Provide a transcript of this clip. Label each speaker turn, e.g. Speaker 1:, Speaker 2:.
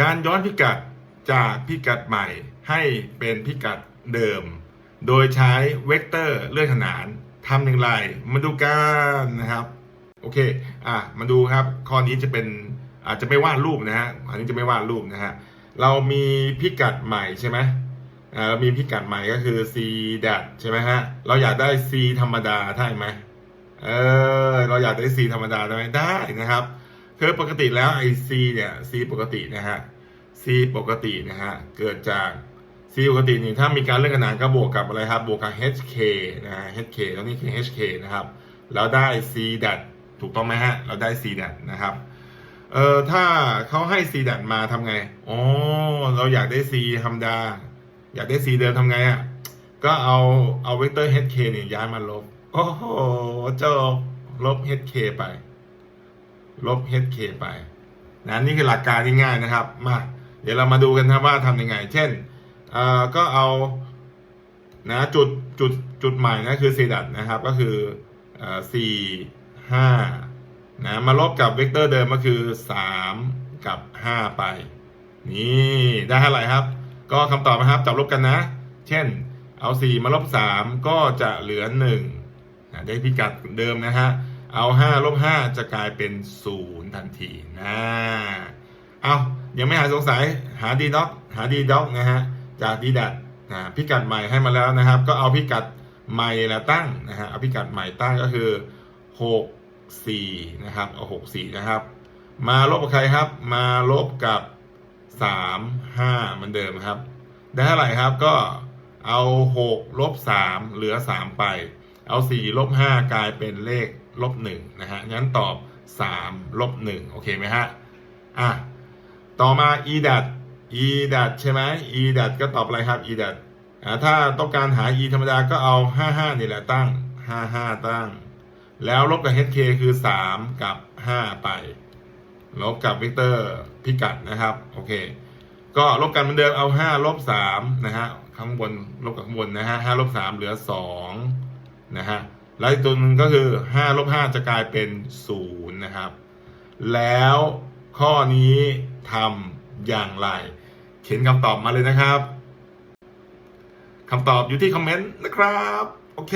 Speaker 1: การย้อนพิกัดจากพิกัดใหม่ให้เป็นพิกัดเดิม โดยใช้เวกเตอร์เลื่อนขนานทำอย่างไร มาดูกันนะครับ โอเค อะ มาดูครับ ข้อนี้จะเป็นอาจจะไม่วาดรูปนะฮะ อันนี้จะไม่วาดรูปนะฮะ เรามีพิกัดใหม่ใช่ไหมอ่าเรามีพิกัดใหม่ก็คือ c dat ใช่ไหมฮะ เราอยากได้ c ธรรมดาได้ไหมเออ เราอยากได้ c ธรรมดาได้ไหมได้นะครับ คือปกติแล้วไอ c เนี่ย c ปกตินะฮะ c ปกตินะฮะเกิดจาก c ปกตินี่ถ้ามีการเลื่อนขนานก็บวกกับอะไรครับบวกกับ hk นะฮะ hk แล้วนี่คือ hk นะครับแล้วได้ c dat ถูกต้องไหมฮะเราได้ c dat นะครับเอ่อถ้าเขาให้ c dat มาทำไงอ๋อเราอยากได้ c ธรรมดา อยากได้ c เดิมทำไงอะก็เอาเอาเวกเตอร์ hk เนี่ยย้ายมาลบโอ้โหจบลบ hk ไป ลบ hk ไปนะนี่คือหลักการที่ง่ายนะครับ มาเดี๋ยวเรามาดูกันครับว่าทำยังไง เช่นก็เอานะจุดจุดจุดใหม่นะคือ c dat นะครับก็คือสี่ห้านะมาลบกับเวกเตอร์เดิมก็คือสามกับห้าไป นี่ได้เท่าไหร่ครับ ก็คำตอบนะครับจับลบกันนะ เช่นเอาสี่มาลบสามก็จะเหลือหนึ่งนะได้พิกัดเดิมนะฮะ เอาห้าลบห้าจะกลายเป็นศูนย์ทันทีนะเอายังไม่หายสงสัยหาดีด็อกหาดีด็อกนะฮะจากดีดัตนะพิกัดใหม่ให้มาแล้วนะครับ ก็เอาพิกัดใหม่แล้วตั้งนะฮะเอาพิกัดใหม่ตั้งก็คือหกสี่นะครับเอาหกสี่นะครับ มาลบกับใครครับ มาลบกับสามห้าเหมือนเดิมครับ ได้เท่าไหร่ครับก็เอาหกลบสามเหลือสามไป เอาสี่ลบห้ากลายเป็นเลขลบหนึ่งนะฮะงั้นตอบสามลบหนึ่งโอเคไหมฮะอะต่อมา e dat e dat ใช่ไหม e dat ก็ตอบอะไรครับ e dat อ่าถ้าต้องการหา e ธรรมดาก็เอาห้าห้านี่แหละตั้งห้าห้าตั้ง แล้วลบกับ hk คือสามกับห้าไป ลบกับเวกเตอร์พิกัดนะครับโอเคก็ลบกันเหมือนเดิมเอาห้าลบสามนะฮะข้างบนลบกับข้างบนนะฮะห้าลบสามเหลือสอง นะฮะแล้วอีกตัวหนึงก็คือห้าลบห้าจะกลายเป็นศูนย์นะครับ แล้วข้อนี้ทำอย่างไร เขียนคำตอบมาเลยนะครับคำตอบอยู่ที่คอมเมนต์นะครับ โอเค